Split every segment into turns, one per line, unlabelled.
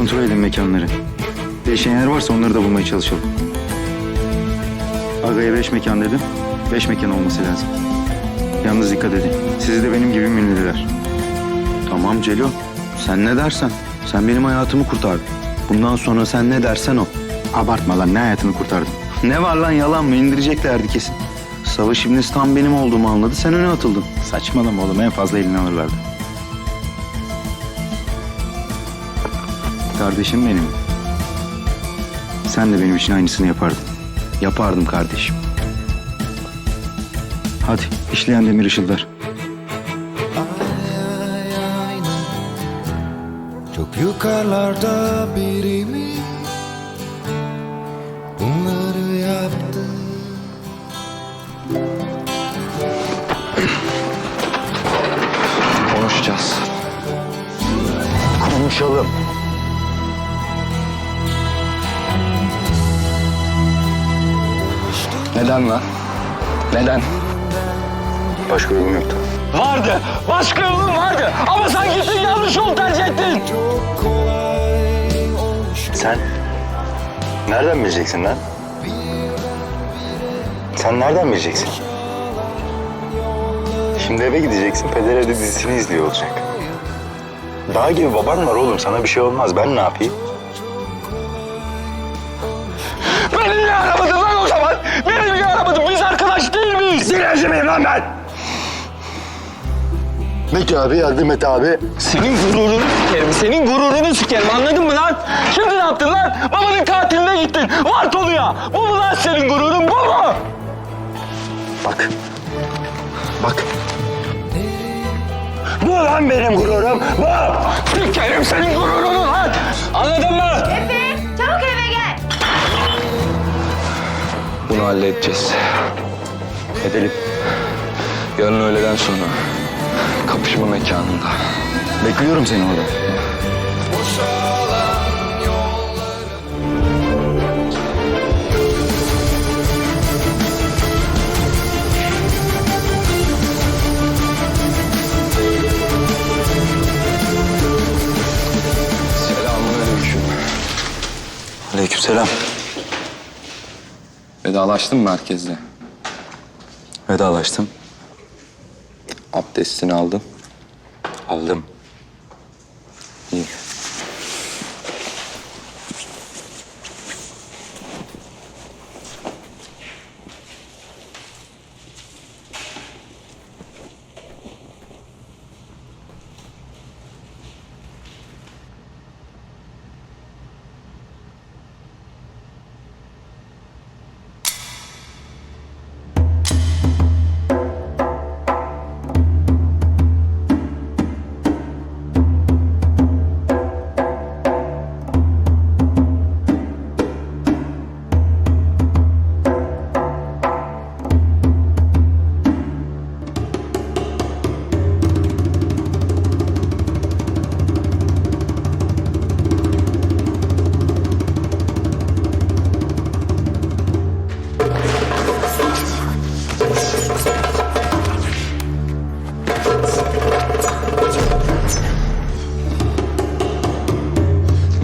kontrol edin mekanları. Değişen yer varsa onları da bulmaya çalışalım. Aga'ya beş mekan dedim. Beş mekan olması lazım. Yalnız dikkat edin. Sizi de benim gibi minlediler.
Tamam Celo. Sen ne dersen. Sen benim hayatımı kurtardın. Bundan sonra sen ne dersen o.
Abartma lan ne hayatını kurtardım.
Ne var lan yalan mı? İndireceklerdi kesin. Savaş İbnisi tam benim olduğumu anladı. Sen öne atıldın.
Saçmalama oğlum en fazla elini alırlardı. Kardeşim benim. Sen de benim için aynısını yapardın.
Yapardım kardeşim.
Hadi işleyen demir ışıldar.
Çok yukarılarda biri mi bunları yaptı?
Konuşacağız. Konuşalım. Neden lan? Neden?
Başka yolum yoktu.
Vardı. Başka yolun vardı. Ama sen gittin yanlış yol tercih ettin.
Sen nereden bileceksin lan? Sen nereden bileceksin? Şimdi eve gideceksin, peder evde dizisini izliyor olacak. Dağ gibi baban var oğlum, sana bir şey olmaz. Ben ne yapayım? Dilenci miyim lan ben? Mete abi, yardım et abi.
Senin gururunu sikerim. Senin gururunu sikerim. Anladın mı lan? Şimdi ne yaptın lan? Babanın katiline gittin. Var ya. Bu mu lan senin gururun? Bu mu?
Bak. Bak. Bu lan benim gururum, bu.
Sikerim senin gururunu lan. Anladın mı?
Efe, çabuk eve gel.
Bunu halledeceğiz.
Edelim.
Yarın öğleden sonra kapışma mekanında.
Bekliyorum seni orada.
Selamünaleyküm.
Aleykümselam.
Vedalaştın mı merkezde?
Vedalaştım.
Abdestini aldın.
Aldım.
İyi.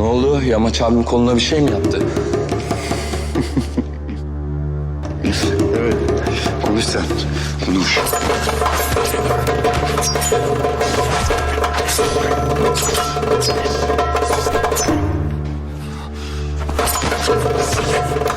oldu? Yamaç abim koluna bir şey mi yaptı?
evet. Konuş sen. Konuş. Thank you.